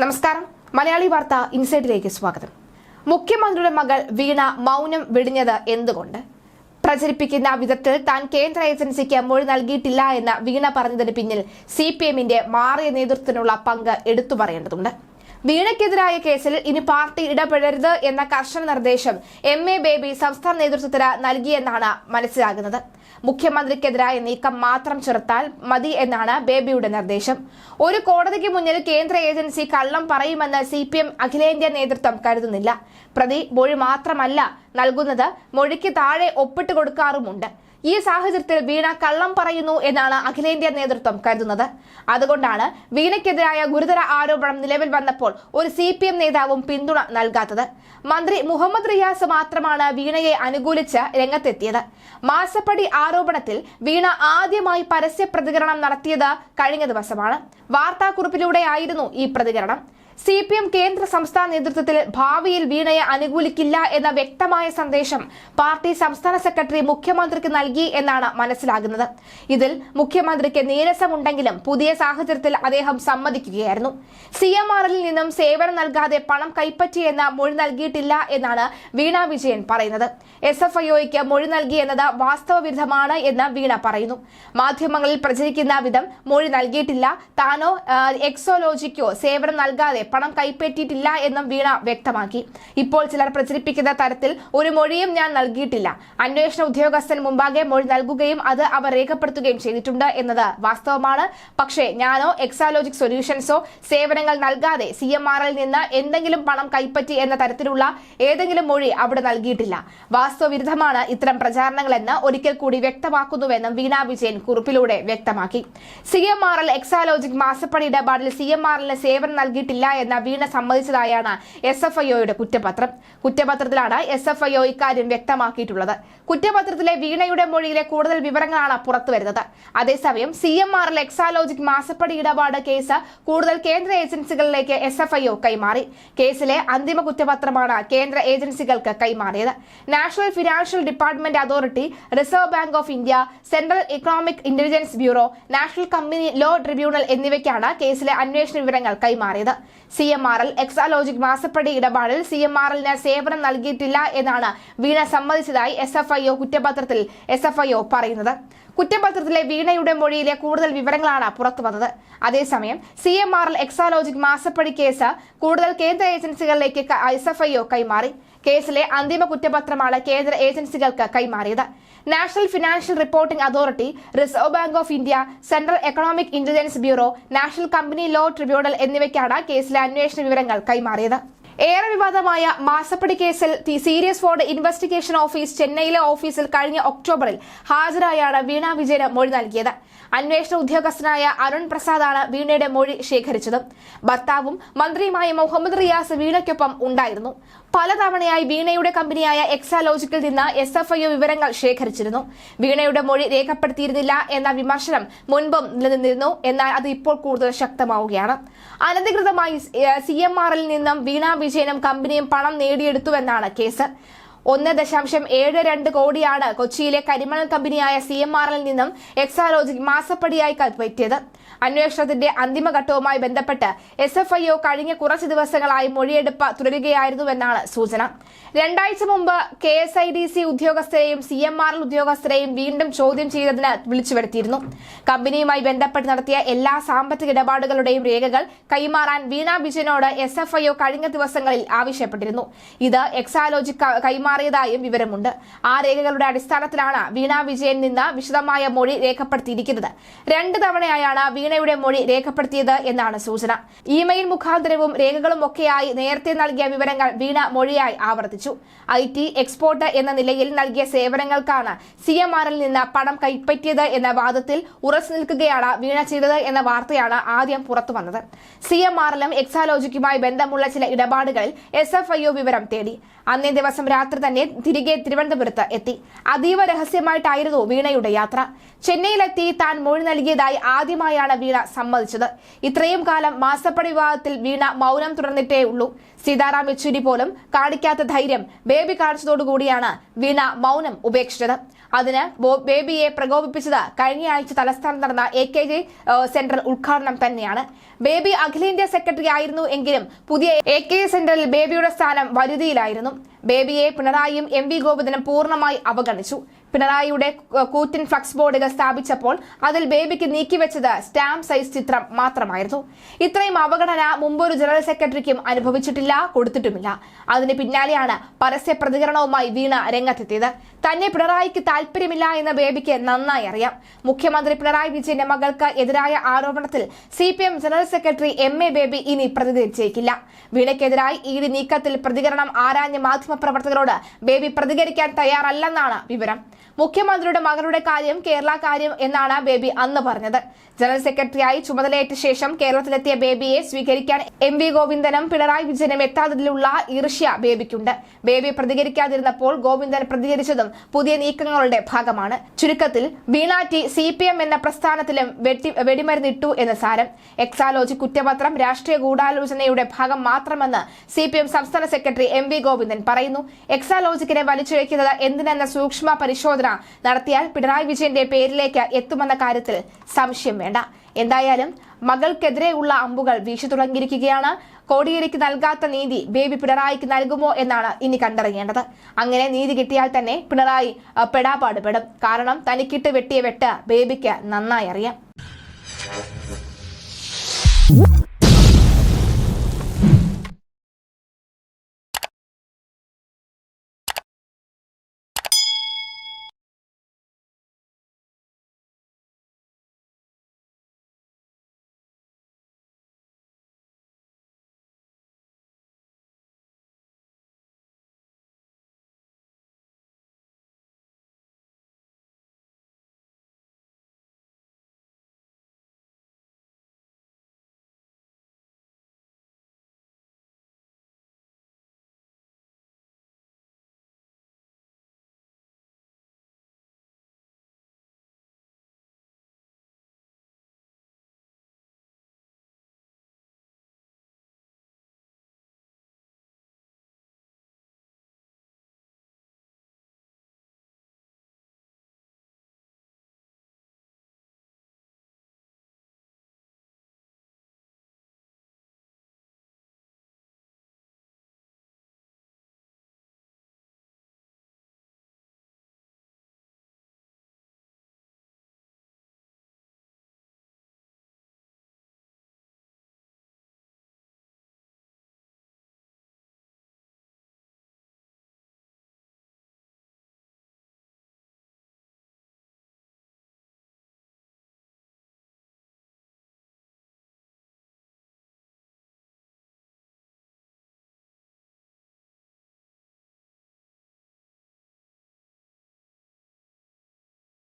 നമസ്കാരം. മലയാളി വാർത്ത ഇൻസൈഡിലേക്ക് സ്വാഗതം. മുഖ്യമന്ത്രിയുടെ മകൾ വീണ മൗനം വെടിഞ്ഞത് എന്തുകൊണ്ട്? പ്രചരിപ്പിക്കുന്ന വിധത്തിൽ താൻ കേന്ദ്ര ഏജൻസിക്ക് മൊഴി നൽകിയിട്ടില്ല എന്ന് വീണ പറഞ്ഞതിന് പിന്നിൽ സി പി എമ്മിന്റെ മാറിയ നേതൃത്വത്തിനുള്ള പങ്ക് എടുത്തു പറയേണ്ടതുണ്ട്. വീണയ്ക്കെതിരായ കേസിൽ ഇനി പാർട്ടി ഇടപെടരുത് എന്ന കർശന നിർദ്ദേശം എം എ ബേബി സംസ്ഥാന നേതൃത്വത്തിന് നൽകിയെന്നാണ് മനസ്സിലാകുന്നത്. മുഖ്യമന്ത്രിക്കെതിരായ നീക്കം മാത്രം ചെറുത്താൽ മതി എന്നാണ് ബേബിയുടെ നിർദ്ദേശം. ഒരു കോടതിക്ക് മുന്നിൽ കേന്ദ്ര ഏജൻസി കള്ളം പറയുമെന്ന് സി പി എം അഖിലേന്ത്യാ നേതൃത്വം കരുതുന്നില്ല. പ്രതി മൊഴി മാത്രമല്ല നൽകുന്നത് മൊഴിക്ക് താഴെ ഒപ്പിട്ട് കൊടുക്കാറുമുണ്ട്. ഈ സാഹചര്യത്തിൽ വീണ കള്ളം പറയുന്നു എന്നാണ് അഖിലേന്ത്യാ നേതൃത്വം കരുതുന്നത്. അതുകൊണ്ടാണ് വീണയ്ക്കെതിരായ ഗുരുതര ആരോപണം നിലവിൽ വന്നപ്പോൾ ഒരു സി പി എം നേതാവും പിന്തുണ നൽകാത്തത്. മന്ത്രി മുഹമ്മദ് റിയാസ് മാത്രമാണ് വീണയെ അനുകൂലിച്ച് രംഗത്തെത്തിയത്. മാസപ്പടി ആരോപണത്തിൽ വീണ ആദ്യമായി പരസ്യ പ്രതികരണം നടത്തിയത് കഴിഞ്ഞ ദിവസമാണ്. വാർത്താക്കുറിപ്പിലൂടെയായിരുന്നു ഈ പ്രതികരണം. സി പി എം കേന്ദ്ര സംസ്ഥാന നേതൃത്വത്തിൽ ഭാവിയിൽ വീണയെ അനുകൂലിക്കില്ല എന്ന വ്യക്തമായ സന്ദേശം പാർട്ടി സംസ്ഥാന സെക്രട്ടറി മുഖ്യമന്ത്രിക്ക് നൽകി എന്നാണ് മനസ്സിലാകുന്നത്. ഇതിൽ മുഖ്യമന്ത്രിക്ക് നീരസമുണ്ടെങ്കിലും പുതിയ സാഹചര്യത്തിൽ അദ്ദേഹം സമ്മതിക്കുകയായിരുന്നു. സി എം ആറിൽ നിന്നും സേവനം നൽകാതെ പണം കൈപ്പറ്റിയെന്ന മൊഴി നൽകിയിട്ടില്ല എന്നാണ് വീണ വിജയൻ പറയുന്നത്. എസ് എഫ് ഐഒയ്ക്ക് മൊഴി നൽകി എന്നത് വാസ്തവവിരുദ്ധമാണ് എന്ന് വീണ പറയുന്നു. മാധ്യമങ്ങളിൽ പ്രചരിക്കുന്ന വിധം മൊഴി നൽകിയിട്ടില്ല. താനോ എക്സോലോജിക്കോ സേവനം നൽകാതെ പണം കൈപ്പറ്റിയിട്ടില്ല എന്നും വീണ വ്യക്തമാക്കി. ഇപ്പോൾ ചിലർ പ്രചരിപ്പിക്കുന്ന തരത്തിൽ ഒരു മൊഴിയും ഞാൻ നൽകിയിട്ടില്ല. അന്വേഷണ ഉദ്യോഗസ്ഥൻ മുമ്പാകെ മൊഴി നൽകുകയും അത് അവർ രേഖപ്പെടുത്തുകയും ചെയ്തിട്ടുണ്ട് എന്നത് വാസ്തവമാണ്. പക്ഷേ ഞാനോ എക്സാലോജിക് സൊല്യൂഷൻസോ സേവനങ്ങൾ നൽകാതെ സി നിന്ന് എന്തെങ്കിലും പണം കൈപ്പറ്റി എന്ന തരത്തിലുള്ള ഏതെങ്കിലും മൊഴി അവിടെ നൽകിയിട്ടില്ല. വാസ്തവവിരുദ്ധമാണ് ഇത്തരം പ്രചാരണങ്ങളെന്ന് ഒരിക്കൽ കൂടി വ്യക്തമാക്കുന്നുവെന്നും വീണ വിജയൻ കുറിപ്പിലൂടെ വ്യക്തമാക്കി. C M R L Exalogic മാസപ്പണി ഇടപാടിൽ സി എം ആർ എല്ലിന് സേവനം നൽകിയിട്ടില്ല എന്ന വീണ സമ്മതിച്ചതായാണ് എസ് എഫ് ഐഒയുടെ കുറ്റപത്രം. കുറ്റപത്രത്തിലാണ് എസ് എഫ് ഐഒ ഇക്കാര്യം വ്യക്തമാക്കിയിട്ടുള്ളത്. കുറ്റപത്രത്തിലെ വീണയുടെ മൊഴിയിലെ കൂടുതൽ വിവരങ്ങളാണ് പുറത്തുവരുന്നത് അതേസമയം സി എം ആറിൽ എക്സാലോജിക് മാസപ്പടി ഇടപാട് കേസ് കൂടുതൽ കേന്ദ്ര ഏജൻസികളിലേക്ക് എസ് എഫ് ഐഒ കൈമാറി. കേസിലെ അന്തിമ കുറ്റപത്രമാണ് കേന്ദ്ര ഏജൻസികൾക്ക് കൈമാറിയത്. National Financial Department Authority Reserve Bank of India Central Economic Intelligence Bureau National Company Law Tribunal എന്നിവയ്ക്കാണ് കേസിലെ അന്വേഷണ വിവരങ്ങൾ കൈമാറിയത്. C M R L Exalogic മാസപ്പടി ഇടപാടിൽ സി എം ആർ എല്ലിന് സേവനം നൽകിയിട്ടില്ല എന്നാണ് വീണ സമ്മതിച്ചതായി എസ് എഫ് ഐ ഒ കുറ്റപത്രത്തിൽ എസ് എഫ് ഐ ഒ പറയുന്നത്. കുറ്റപത്രത്തിലെ വീണയുടെ മൊഴിയിലെ കൂടുതൽ വിവരങ്ങളാണ് പുറത്തു വന്നത്. അതേസമയം C M R L Exalogic മാസപ്പടി കേസ് കൂടുതൽ കേന്ദ്ര ഏജൻസികളിലേക്ക് എസ് എഫ് ഐ ഒ കൈമാറി. കേസിലെ അന്തിമ കുറ്റപത്രമാണ് കേന്ദ്ര ഏജൻസികൾക്ക് കൈമാറിയത്. National Financial Reporting Authority Reserve Bank of India Central Economic Intelligence Bureau National Company Law Tribunal എന്നിവയ്ക്കാണ് കേസിലെ അന്വേഷണ വിവരങ്ങൾ കൈമാറിയത്. ഏറെ വിവാദമായ മാസപ്പടി കേസിൽ സീരിയസ് ഫോർഡ് ഇൻവെസ്റ്റിഗേഷൻ ഓഫീസ് ചെന്നൈയിലെ ഓഫീസിൽ കഴിഞ്ഞ ഒക്ടോബറിൽ ഹാജരായാണ് വീണ വിജയന് മൊഴി നൽകിയത്. അന്വേഷണ ഉദ്യോഗസ്ഥനായ അരുൺ പ്രസാദാണ് വീണയുടെ മൊഴി ശേഖരിച്ചത്. ഭർത്താവും മന്ത്രിയുമായ മുഹമ്മദ് റിയാസ് വീണയ്ക്കൊപ്പം ഉണ്ടായിരുന്നു. പലതവണയായി വീണയുടെ കമ്പനിയായ എക്സാലോജിക്കിൽ നിന്ന് എസ് എഫ് ഐ വിവരങ്ങൾ ശേഖരിച്ചിരുന്നു. വീണയുടെ മൊഴി രേഖപ്പെടുത്തിയിരുന്നില്ല എന്ന വിമർശനം മുൻപും നിലനിന്നിരുന്നു. എന്നാൽ അത് ഇപ്പോൾ കൂടുതൽ ശക്തമാവുകയാണ്. അനധികൃതമായി സി എം ആറിൽ നിന്നും വീണ വിജയനും കമ്പനിയും പണം നേടിയെടുത്തുവെന്നാണ് കേസ്. ഒന്ന് ദശാംശം ഏഴ് രണ്ട് കോടിയാണ് കൊച്ചിയിലെ കരിമണൽ കമ്പനിയായ സി എം ആറിൽ നിന്നും എക്സാലോജിക് മാസപ്പടിയായി കൈപ്പറ്റിയത് അന്വേഷണത്തിന്റെ അന്തിമഘട്ടവുമായി ബന്ധപ്പെട്ട് എസ് എഫ് ഐ ഒ കഴിഞ്ഞ കുറച്ച് ദിവസങ്ങളായി മൊഴിയെടുപ്പ് തുടരുകയായിരുന്നുവെന്നാണ് സൂചന. രണ്ടാഴ്ച മുമ്പ് K S I D C ഉദ്യോഗസ്ഥരെയും സി എം ആർ ഉദ്യോഗസ്ഥരെയും വീണ്ടും ചോദ്യം ചെയ്തതിന് വിളിച്ചു വരുത്തിയിരുന്നു കമ്പനിയുമായി ബന്ധപ്പെട്ട് നടത്തിയ എല്ലാ സാമ്പത്തിക ഇടപാടുകളുടെയും രേഖകൾ കൈമാറാൻ വീണ വിജയനോട് എസ് എഫ് ഐ ഒ കഴിഞ്ഞ ദിവസങ്ങളിൽ ആവശ്യപ്പെട്ടിരുന്നു. ഇത് എക്സാലോജി കൈമാറിയതായും വിവരമുണ്ട്. ആ രേഖകളുടെ അടിസ്ഥാനത്തിലാണ് വീണ വിജയൻ നിന്ന് വിശദമായ മൊഴി രേഖപ്പെടുത്തിയിരിക്കുന്നത്. രണ്ട് തവണയായാണ് വീണയുടെ മൊഴി രേഖപ്പെടുത്തിയത് എന്നാണ് സൂചന. ഇമെയിൽ മുഖാന്തരവും രേഖകളും ഒക്കെയായി നേരത്തെ നൽകിയ വിവരങ്ങൾ വീണ മൊഴിയായി ആവർത്തിച്ചു. ഐ ടി എക്സ്പോർട്ട് എന്ന നിലയിൽ നൽകിയ സേവനങ്ങൾക്കാണ് സി എം ആറിൽ നിന്ന് പണം കൈപ്പറ്റിയത് എന്ന വാദത്തിൽ ഉറച്ചു നിൽക്കുകയാണ് വീണ ചെയ്തത് എന്ന വാർത്തയാണ് ആദ്യം പുറത്തു വന്നത്. സി എം ആറിലും എക്സാലോജിക്കുമായി ബന്ധമുള്ള ചില ഇടപാടുകളിൽ എസ് എഫ് ഐ ഒ വിവരം തേടി. അന്നേ ദിവസം രാത്രി തന്നെ തിരികെ തിരുവനന്തപുരത്ത് എത്തി. അതീവ രഹസ്യമായിട്ടായിരുന്നു വീണയുടെ യാത്ര. ചെന്നൈയിലെത്തി താൻ മൊഴി നൽകിയതായി ആദ്യമായാണ് വീണ സമ്മതിച്ചത്. ഇത്രയും കാലം മാസപ്പടി വിവാഹത്തിൽ വീണ മൗനം തുടർന്നിട്ടേ ഉള്ളൂ. സീതാറാം യെച്ചൂരി പോലും കാണിക്കാത്ത ധൈര്യം ബേബി കാണിച്ചതോടുകൂടിയാണ് വീണ മൗനം ഉപേക്ഷിച്ചത്. അതിന് ബേബിയെ പ്രകോപിപ്പിച്ചത് കഴിഞ്ഞയാഴ്ച തലസ്ഥാനം നടന്ന എ കെ ജെ സെന്റർ ഉദ്ഘാടനം തന്നെയാണ്. ബേബി അഖിലേന്ത്യാ സെക്രട്ടറി ആയിരുന്നു എങ്കിലും പുതിയ എ കെ ജെ സെന്ററിൽ ബേബിയുടെ സ്ഥാനം വരുതിയിലായിരുന്നു. ബേബിയെ പിണറായിയും എം വി ഗോവിന്ദനും പൂർണമായി അവഗണിച്ചു. പിണറായിയുടെ കൂറ്റിൻ ഫ്ലക്സ് ബോർഡുകൾ സ്ഥാപിച്ചപ്പോൾ അതിൽ ബേബിക്ക് നീക്കിവെച്ചത് സ്റ്റാമ്പ് സൈസ് ചിത്രം മാത്രമായിരുന്നു. ഇത്രയും അവഗണന മുമ്പൊരു ജനറൽ സെക്രട്ടറിക്കും അനുഭവിച്ചിട്ടില്ല കൊടുത്തിട്ടുമില്ല. അതിന് പിന്നാലെയാണ് പരസ്യ പ്രതികരണവുമായി വീണ രംഗത്തെത്തിയത്. തന്നെ പിണറായിക്ക് താല്പര്യമില്ല എന്ന ബേബിക്ക് നന്നായി അറിയാം. മുഖ്യമന്ത്രി പിണറായി വിജയന്റെ മകൾക്ക് എതിരായ ആരോപണത്തിൽ C general secretary M A Baby ഇനി പ്രതികരിച്ചേക്കില്ല. വീണയ്ക്കെതിരായി ഈ നീക്കത്തിൽ പ്രതികരണം ആരാഞ്ഞ മാധ്യമപ്രവർത്തകരോട് ബേബി പ്രതികരിക്കാൻ തയ്യാറല്ലെന്നാണ് വിവരം. മുഖ്യമന്ത്രിയുടെ മകളുടെ കാര്യം കേരള കാര്യം എന്നാണ് ബേബി അന്ന് പറഞ്ഞത്. ജനറൽ സെക്രട്ടറിയായി ചുമതലയേറ്റ ശേഷം കേരളത്തിലെത്തിയ ബേബിയെ സ്വീകരിക്കാൻ എം വി ഗോവിന്ദനും പിണറായി വിജയനും എത്താത്തതിലുള്ള ഈർഷ്യ ബേബിക്കുണ്ട്. ബേബി പ്രതികരിക്കാതിരുന്നപ്പോൾ ഗോവിന്ദൻ പ്രതികരിച്ചതും പുതിയ നീക്കങ്ങളുടെ ഭാഗമാണ്. ചുരുക്കത്തിൽ വീണാറ്റി സി പി എം എന്ന പ്രസ്ഥാനത്തിലും വെടിമരുന്നിട്ടു എന്ന് സാരം. എക്സാലോജി കുറ്റപത്രം രാഷ്ട്രീയ ഗൂഢാലോചനയുടെ ഭാഗം മാത്രമെന്ന് സി പി എം സംസ്ഥാന സെക്രട്ടറി എം വി ഗോവിന്ദൻ പറയുന്നു. എക്സാലോജിക്കിനെ വലിച്ചിഴക്കുന്നത് എന്തിനെന്ന സൂക്ഷ്മ പരിശോധന നടത്തിയാൽ പിണറായി വിജയന്റെ പേരിലേക്ക് എത്തുമെന്ന കാര്യത്തിൽ സംശയം വേണ്ട. എന്തായാലും മകൾക്കെതിരെയുള്ള അമ്പുകൾ വീശി തുടങ്ങിയിരിക്കുകയാണ്. കോടിയേരിക്ക് നൽകാത്ത നീതി ബേബി പിണറായിക്ക് നൽകുമോ എന്നാണ് ഇനി കണ്ടറിയേണ്ടത്. അങ്ങനെ നീതി കിട്ടിയാൽ തന്നെ പിണറായി പെടാപാടുപെടും. കാരണം തനിക്കിട്ട് വെട്ടിയ വെട്ട് ബേബിക്ക് നന്നായി അറിയാം.